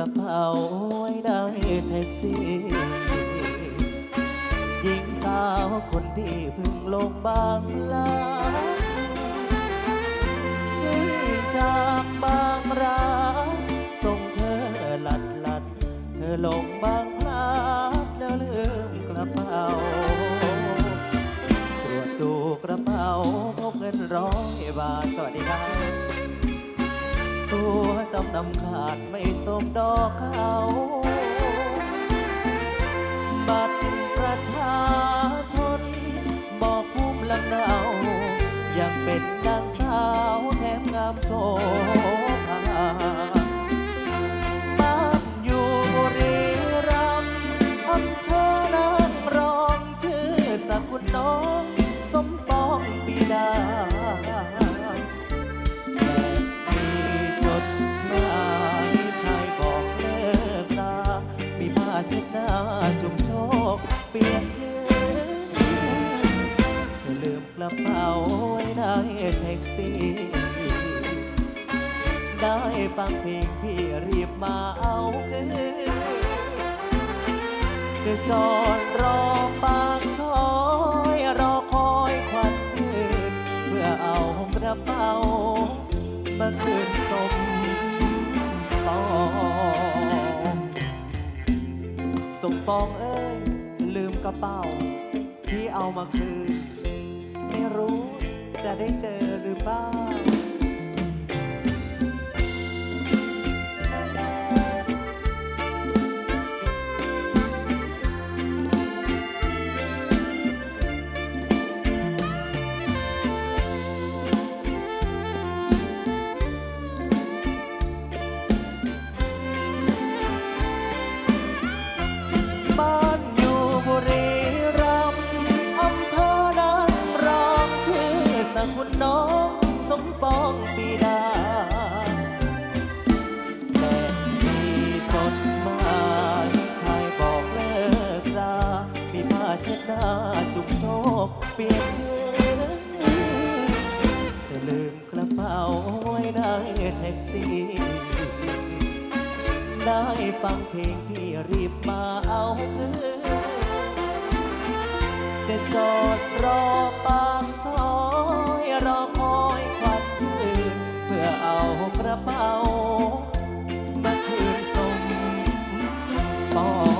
ระเป๋าไว้ได้แท็กซี่ หญิงสาวคนที่เพิ่งลงบางลาจากบางราส่งเธอหลัดหลัด เธอลงบางพลาดแล้วลืมกระเป๋า ตรวจดูกระเป๋าพบเงินร้อยบาทสวัสดีครับ ตัวจำนำขาดไม่สมดอกเขาบัตรประชาชน บอกภูมิลำเนายังเป็นนางสาว จุ่มโชคเปลี่ยนชื่อเธอลืมกระเป๋าไว้ในแท็กซี่ ได้ฟังเพลงพี่รีบมาเอาคืนจะจอดรอปากซอยรอคอยควันคืนเพื่อเอากระเป๋ามาคืนสม สมปองเอ้ย ลืมกระเป๋า พี่เอามาคืน ไม่รู้จะได้เจอหรือเปล่า สมปองปีดา แต่มีจดหมายชายบอกเลิกรา มีผ้าเช็ดหน้าจุกโชคเปลี่ยนชื่อแต่ลืมกระเป๋าไว้ในแท็กซี่ได้ฟังเพลงพี่รีบมาเอาคืนจะจอ ระเป๋ามาคืนสมงต่อ